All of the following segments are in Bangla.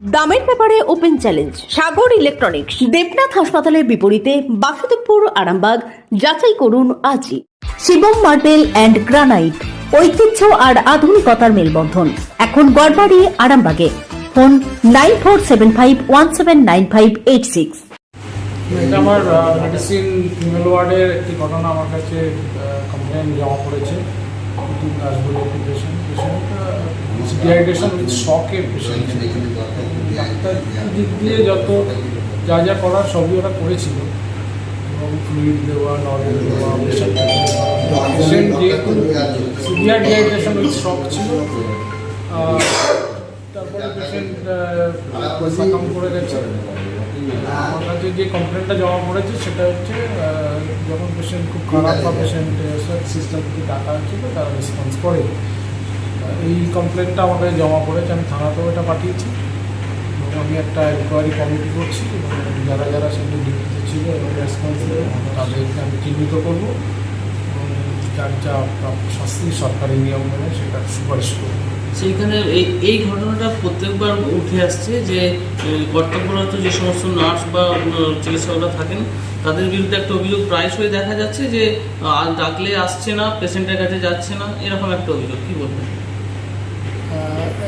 দামের ব্যাপারে open challenge, Sagar electronics, Debnath হাসপাতালের বিপরীতে বাসুদেবপুর, আরামবাগ, যাচাই করুন আজই। শিবম মার্বেল অ্যান্ড গ্রানাইট, ঐতিহ্য আর আধুনিকতার মেলবন্ধন। এখন গড়বাড়ি, আরামবাগে। Phone nine four seven five one seven nine five eight six. এটা আমার মেডিসিন ফিমেল ওয়ার্ডের একটি ঘটনা আমার কাছে কমপ্লেন জমা পড়েছে। নতুন বলে একটি পেশেন্ট পেশেন্ট ডিহাইড্রেশন উইথ শকের পেশেন্ট ডাক্তার দিক দিয়ে যত যা যা করার সবই ওরা করেছিল এবং ফ্লুইড দেওয়া নর্মাল দেওয়া পেশেন্ট যেহেতু সিভিয়ার ডিহাইড্রেশন উইথ শক ছিল তারপরে পেশেন্ট করে গেছে আমার কাছে যে কমপ্লেনটা জমা পড়েছে সেটা হচ্ছে যখন পেশেন্ট খুব খারাপ বা পেশেন্ট সিস্টেম থেকে ডাকা হচ্ছিল তারা রেসপন্স করে এই কমপ্লেনটা আমার কাছে জমা পড়েছে আমি থানাতেও এটা পাঠিয়েছি। এবং আমি একটা এনকোয়ারি কমিটি করছি এবং যারা যারা সেটা ডিউটিতে ছিল এবং রেসপন্স তাদেরকে আমি চিহ্নিত করব। এবং যার যা শাস্তি সরকারি নিয়ম মেনে সেটা সুপারিশ করব। সেইখানে এই এই ঘটনাটা প্রত্যেকবার উঠে আসছে যে কর্তব্যরত যে সমস্ত নার্স বা চিকিৎসকরা থাকেন, তাদের বিরুদ্ধে একটা অভিযোগ প্রায়শই দেখা যাচ্ছে যে ডাকলে আসছে না, পেশেন্টের কাছে যাচ্ছে না, এরকম একটা অভিযোগ, কী বলবেন?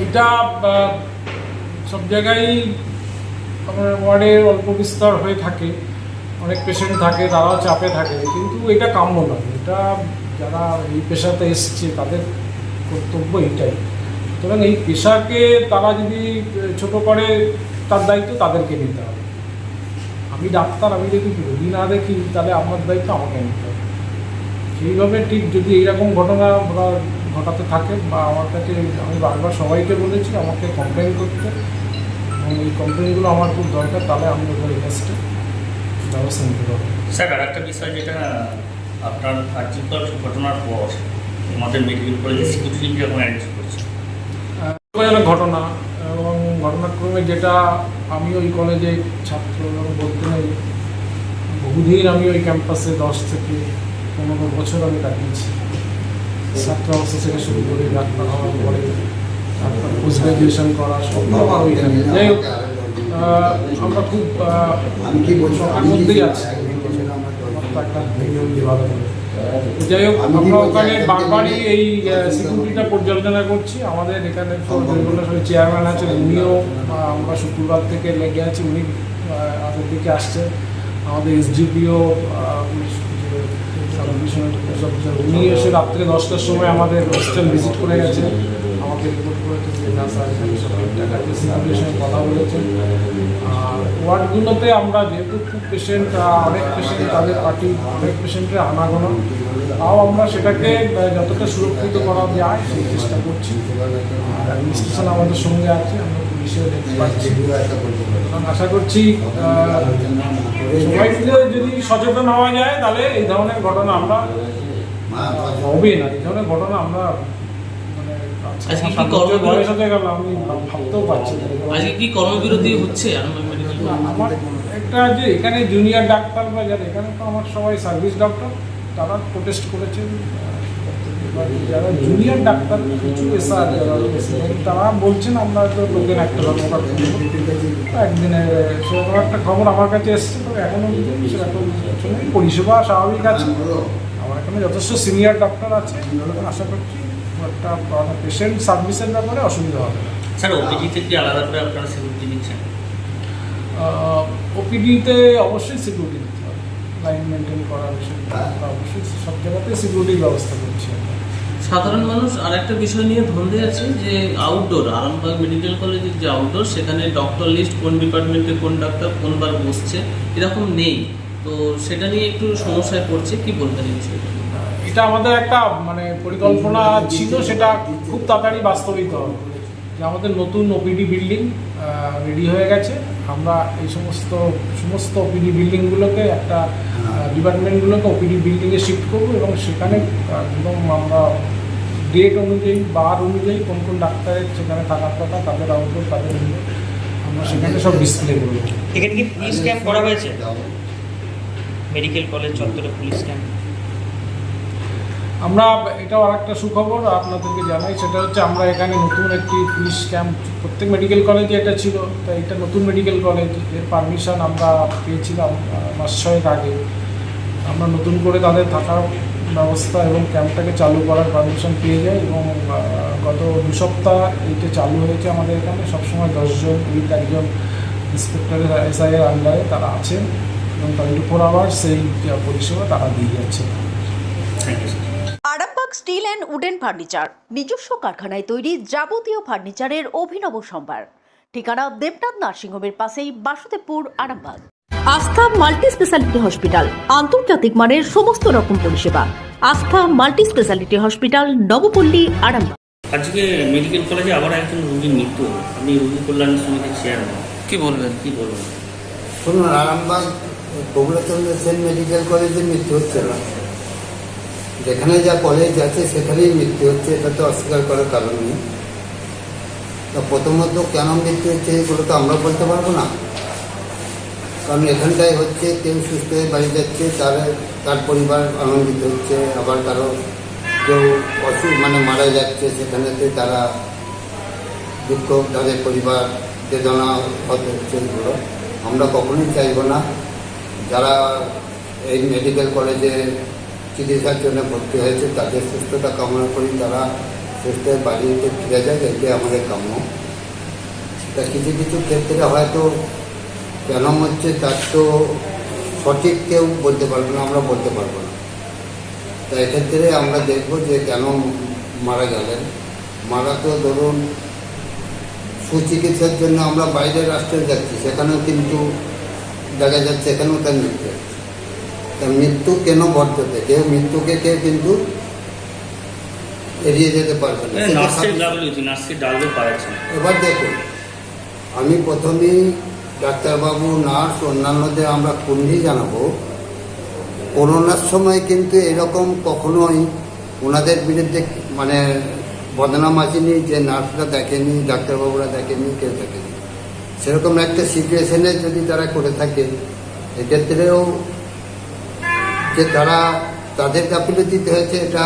এটা সব জায়গায় আমার ওয়ার্ডে অল্প বিস্তর হয়ে থাকে, অনেক পেশেন্ট থাকে, তারাও চাপে থাকে, কিন্তু এটা কাম্য নয়, এটা যারা এই পেশাতে এসছে, তাদের কর্তব্য এটাই। সুতরাং এই পেশাকে তারা যদি ছোট করে তার দায়িত্ব তাদেরকে নিতে হবে। আমি ডাক্তার, আমি যদি রোগী না দেখি, তাহলে আমার দায়িত্ব আমাকে নিতে হবে। সেইভাবে ঠিক যদি এইরকম ঘটনা ঘটাতে থাকে বা আমার কাছে, আমি বারবার সবাইকে বলেছি, আমাকে কমপ্লেন করতে। এবং এই কমপ্লেনগুলো আমার খুব দরকার, তাহলে আমি ওদের এগেস্টে ব্যবস্থা নিতে পারব। স্যার আর একটা বিষয় যেটা, আপনার কার্যকর ঘটনার পর আমাদের মেডিকেল কলেজে সিকিউরিটি করছে ভয়ানক ঘটনা এবং ঘটনাক্রমে যেটা আমি ওই কলেজে ছাত্র এবং বলতে নেই বহুদিন আমি ওই ক্যাম্পাসে দশ থেকে পনেরো বছর আমি কাটিয়েছি। ছাত্র অবস্থা থেকে শুরু করে ডাক্তার হওয়ার পরে তারপর পোস্ট গ্রাজুয়েশন করা সব ওইখানে যাই হোক আমরা খুব মধ্যেই আছি। একটা যাই হোক আমরা ওখানে বারবারই এই সিকিউরিটিটা পর্যালোচনা করছি। আমাদের এখানে চেয়ারম্যান আছেন উনিও আমরা শুক্রবার থেকে লেগে আছি উনি আগের দিকে আসছেন। আমাদের এসডিপিও উনি এসে রাত্রে দশটার সময় আমাদের হোস্টেল ভিজিট করে গেছেন। ওয়ার্ডগুলোতে আমরা যেহেতু খুব পেশেন্ট অনেক পেশেন্ট তাদের পার্টি অনেক পেশেন্টের আনাগোনা, তাও আমরা সেটাকে যতটা সুরক্ষিত করা যায়, সেই চেষ্টা করছি। আর আমাদের সঙ্গে আছে, আমরা আশা করছি সবাই যদি সচেতন হওয়া যায়, তাহলে এই ধরনের ঘটনা আমরা, হবে না। এই ধরনের ঘটনা আমরা আজকে কি কর্মবিরতি? আমি ভাবতেও পারছি আজকে কি কর্মবিরতি হচ্ছে আমার একটা যে এখানে জুনিয়র ডাক্তার বা যারা এখানে তো আমার সবাই সার্ভিস ডক্টর তারা প্রোটেস্ট করেছেন। যারা জুনিয়র ডাক্তার কিছু এসআর তারা বলছেন আমরা তো লোকের একটা ধর্মঘট একদিনে সেরকম একটা খবর আমার কাছে এসছে তবে এখনও সেরকম পরিষেবা স্বাভাবিক আছে। আমার এখানে যথেষ্ট সিনিয়র ডক্টর আছে। আশা করছি একটা পেশেন্ট সার্ভিসের ব্যাপারে অসুবিধা হবে না। স্যার ওপিডি থেকে আলাদা করে আপনারা সিকিউরিটি দিচ্ছেন ওপিডিতে অবশ্যই সিকিউরিটি দিতে হবে। লাইন মেনটেন করা বিষয় অবশ্যই সব জায়গাতে সিকিউরিটির ব্যবস্থা করছি আমরা। সাধারণ মানুষ আর একটা বিষয় নিয়ে ধন্দে আছে যে আউটডোর আরামবাগ মেডিকেল কলেজের যে আউটডোর সেখানে ডক্টর লিস্ট কোন ডিপার্টমেন্টে কোন ডাক্তার কোনবার বসছে এরকম নেই। তো সেটা নিয়ে একটু সমস্যায় পড়ছে কি বলবেন এই বিষয়টা? এটা আমাদের একটা মানে পরিকল্পনা ছিল সেটা খুব তাড়াতাড়ি বাস্তবিত হবে। যে আমাদের নতুন ওপিডি বিল্ডিং রেডি হয়ে গেছে। আমরা এই সমস্ত সমস্ত ওপিডি বিল্ডিংগুলোকে একটা ডিপার্টমেন্টগুলোকে ওপিডি বিল্ডিংয়ে শিফট করব এবং সেখানে একদম আমরা ডেট অনুযায়ী বার অনুযায়ী কোন কোন ডাক্তারের সেখানে থাকার কথা তাদের আউটডোর তাদের indoor, আমরা সেখানে সব ডিসপ্লে করব। এখানে কি পুলিশ ক্যাম্প করা হয়েছে? মেডিকেল কলেজ চত্বরে পুলিশ ক্যাম্প আমরা এটাও আর একটা সুখবর আপনাদেরকে জানাই, সেটা হচ্ছে আমরা এখানে নতুন একটি পুলিশ ক্যাম্প, প্রত্যেক মেডিকেল কলেজে এটা ছিল, তো এটা নতুন মেডিকেল কলেজের পারমিশন আমরা পেয়েছিলাম মাস ছয়েক আগে। আমরা নতুন করে তাদের থাকার ব্যবস্থা এবং ক্যাম্পটাকে চালু করার পারমিশন পেয়ে যাই এবং গত দু সপ্তাহ এইটা চালু হয়েছে আমাদের এখানে। সবসময় দশজন উইথ একজন ইন্সপেক্টরের এসআইয়ের আন্ডারে তারা আছেন এবং টোয়েন্টি ফোর আওয়ার্স সেই পরিষেবা তারা দিয়ে যাচ্ছে। Thank you Arambagh steel and wooden furniture নিজস্ব কারখানায় তৈরি যাবতীয় ফার্নিচারের অভিনব সম্ভার। ঠিকানা দেবনাথ নার্সিংহোমের পাশেই বাসুদেবপুর আরামবাগ। আস্থা মাল্টি স্পেশালিটি হসপিটাল আন্তর্জাতিক মানের সমস্ত রকম পরিষেবা। Astha multi specialty hospital Nabapalli Arambagh. আজকে মেডিকেল কলেজে আবার একজন রোগীর মৃত্যু আপনি রোগী কল্যাণ সমিতির চেয়ারম্যান কি বলবেন? কি বলবেন? শুনুন আরামবাগ প্রবলচন্দ্র সেন মেডিকেল কলেজে মৃত্যু হচ্ছে না। যেখানে যা কলেজ আছে সেখানেই মৃত্যু হচ্ছে, এটা তো অস্বীকার করার কারণ নেই। তা প্রথমত কেন মৃত্যু হচ্ছে এগুলো তো আমরা বলতে পারব না। কারণ এখানটায় হচ্ছে কেউ সুস্থ হয়ে বাড়ি যাচ্ছে, তার তার পরিবার আনন্দিত হচ্ছে, আবার কারও কেউ অসুখ মানে মারা যাচ্ছে, সেখানেতে তারা দুঃখ, তাদের পরিবার বেদনা হতে হচ্ছে এগুলো। আমরা কখনোই চাইব না। যারা এই মেডিকেল কলেজে চিকিৎসার জন্য ভর্তি হয়েছে, তাদের সুস্থতা কামনা করি, তারা সুস্থ বাড়িতে ফিরে যায় এটাই আমাদের কাম্য। তা কিছু কিছু ক্ষেত্রে হয়তো কেন হচ্ছে, তার তো সঠিক কেউ বলতে পারবে না, আমরা বলতে পারব না। তা এক্ষেত্রে আমরা দেখব যে কেন মারা গেলেন। মারা তো ধরুন সুচিকিৎসার জন্য আমরা বাইরের রাষ্ট্রে যাচ্ছি, সেখানেও কিন্তু দেখা যাচ্ছে এখানেও তার মৃত্যু। তা মৃত্যু কেন বর্ততে কেউ মৃত্যুকে কেউ কিন্তু এড়িয়ে যেতে পারবে না। এবার দেখুন আমি প্রথমেই ডাক্তারবাবু নার্স অন্যান্যদের আমরা কুণ্ডি জানাব। করোনার সময় কিন্তু এরকম কখনোই ওনাদের বিরুদ্ধে মানে বদনাম আসেনি যে নার্সরা দেখেনি ডাক্তারবাবুরা দেখেনি কেউ দেখেনি। সেরকম একটা সিচুয়েশনে যদি তারা করে থাকে এক্ষেত্রেও যে তারা তাদের গাফিলতিতে হয়েছে, এটা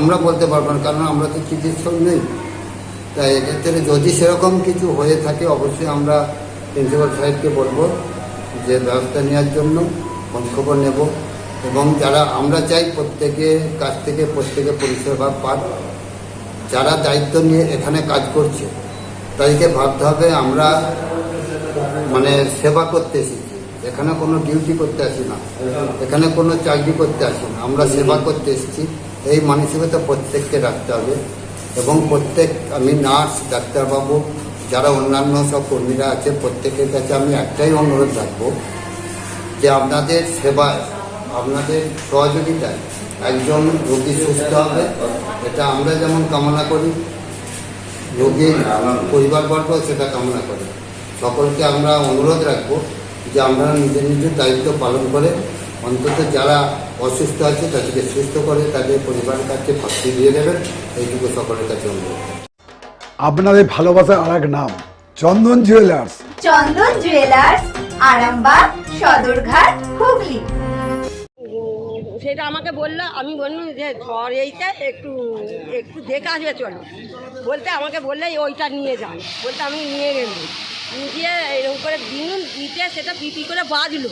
আমরা বলতে পারব না, কারণ আমরা তো চিকিৎসক নেই। তাই এক্ষেত্রে যদি সেরকম কিছু হয়ে থাকে, অবশ্যই আমরা প্রিন্সিপাল সাহেবকে বলব যে ব্যবস্থা নেওয়ার জন্য খোঁজখবর নেব। এবং যারা, আমরা চাই প্রত্যেকের কাছ থেকে, প্রত্যেকে পরিষেবা পাক। যারা দায়িত্ব নিয়ে এখানে কাজ করছে, তাদেরকে ভাবতে হবে আমরা মানে সেবা করতে এসেছি এখানে কোনো ডিউটি করতে আসি না। এখানে কোনো চাকরি করতে আসি না। আমরা সেবা করতে এসেছি। এই মানসিকতা প্রত্যেককে রাখতে হবে এবং প্রত্যেক, আমি নার্স ডাক্তারবাবু, যারা অন্যান্য সব কর্মীরা আছে, প্রত্যেকের কাছে আমি একটাই অনুরোধ রাখব যে আপনাদের সেবায়, আপনাদের সহযোগিতায় একজন রোগী সুস্থ হবে। এটা আমরা যেমন কামনা করি, রোগীর পরিবারবর্গ সেটা কামনা করে। সকলকে আমরা অনুরোধ রাখব যে আমরা নিজের নিজের দায়িত্ব পালন করে অন্তত যারা অসুস্থ আছে তাদেরকে সুস্থ করে তাদের পরিবারের কাছে ফাঁসি দিয়ে দেবেন। এইটুকু সকলের কাছে অনুরোধ। আপনাদের ভালোবাসার আর এক নাম চন্দন জুয়েলার্স। চন্দন জুয়েলার্স আরামবাগ সদরঘাট হুগলি। সেটা আমাকে বলল, আমি বললাম যে ঘর এইটা একটু একটু দেখে আসবে, চলো। বলতে আমাকে বললে ওইটা নিয়ে যান বলতে আমি নিয়ে গেলাম। নিয়ে এরকম করে দিন দিতে, সেটা পিপি করে বাজলো।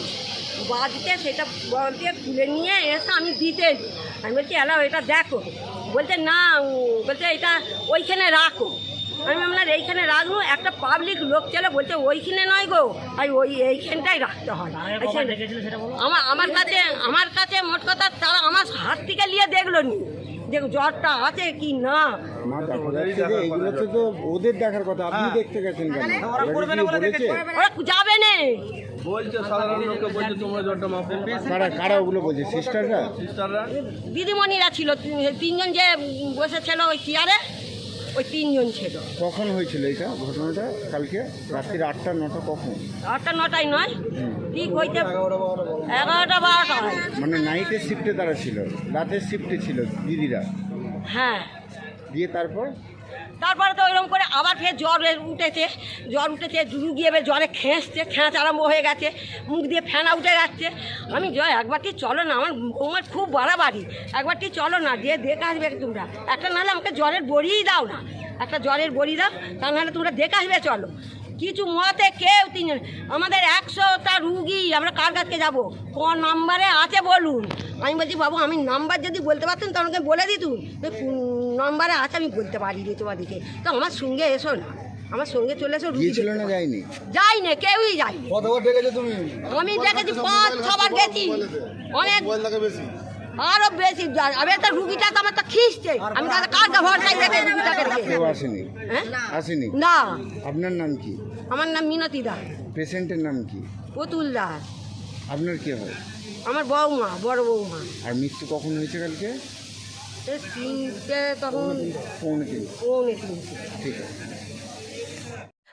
বাজতে সেটা বলতে খুলে নিয়ে এসে আমি দিতে। আমি বলছি, এলাও, এটা দেখো। বলছে, না বলছে, এটা ওইখানে রাখো। আমি আপনার এইখানে রাখব একটা পাবলিক লোক চলে বলছে ওইখানে নয় গো। আর ওই এইখানটাই রাখতে হয় আমার আমার কাছে আমার কাছে মোট কথা তারা আমার হাত থেকে নিয়ে দেখল নি। যে জ্বরটা আছে কি না? ওদের দেখার কথা আপনি দেখতে গেছেন কেন? ওরা বলেছে? যাবে না। কারা। কারা ওগুলো বলছে? সিস্টাররা দিদিমণিরা ছিল তিনজন যে বসেছিল ওই চেয়ারে ওই তিনজন ছিল। কখন হয়েছিল এটা ঘটনাটা? কালকে? রাত্রির আটটা নটা কখন? আটটা নটায় নয়? ঠিক হইতে এগারোটা বারোটা হয়। মানে নাইটের শিফটে তারা ছিল। রাতের শিফটে ছিল দিদিরা। হ্যাঁ। দিয়ে তারপর? তারপরে আবার ফের জ্বর উঠেছে জ্বর উঠেছে রুগী এবার জ্বরে খেঁচছে খেঁচ আরম্ভ হয়ে গেছে, মুখ দিয়ে ফেনা উঠে যাচ্ছে। আমি জয় একবারটি চলো না, আমার আমার খুব বাড়াবাড়ি। একবারটি চলো না দিয়ে দেখে আসবে তোমরা। একটা নাহলে আমাকে জ্বরের বড়িই দাও না। একটা জ্বরের বড়ি দাও, তা নাহলে তোমরা দেখে আসবে, চলো। কিছু মতে কেউ তিনজন আমাদের একশোটা রুগী আমরা কার কাছকে যাব? কোন নাম্বারে আছে বলুন। আমি বলছি বাবু আমি নাম্বার যদি বলতে পারতাম তো আমাকে বলে দিতুন। তো কোন নাম্বারে আছে আমি বলতে পারি নি তোমাদেরকে। তো আমার সঙ্গে এসো না। আমার সঙ্গে চলে এসো রুগী দেখতে না পাবে। যায়নি যাই না কেউই যাই কতবার ডেকেছো তুমি? আমি দেখেছি পাঁচ ছবার গেছি। অনেক আরও বেশি। আমি একটা রুগীটা তো আমার তো খিসছে। আমি তাহলে কার ভরসায় দেখে? রুগীটাকে আসেনি হ্যাঁ? আসেনি। না। আপনার নাম কি? আমার নাম মিনতি দাস। পেশেন্টের নাম কি? অতুল দাস। আপনার কি হয়? আমার বৌমা বড় বৌমা আর মৃত্যু কখন হয়েছে কালকে? তিনটে তখন পৌনে তিন পৌনে তিনটে। ঠিক আছে।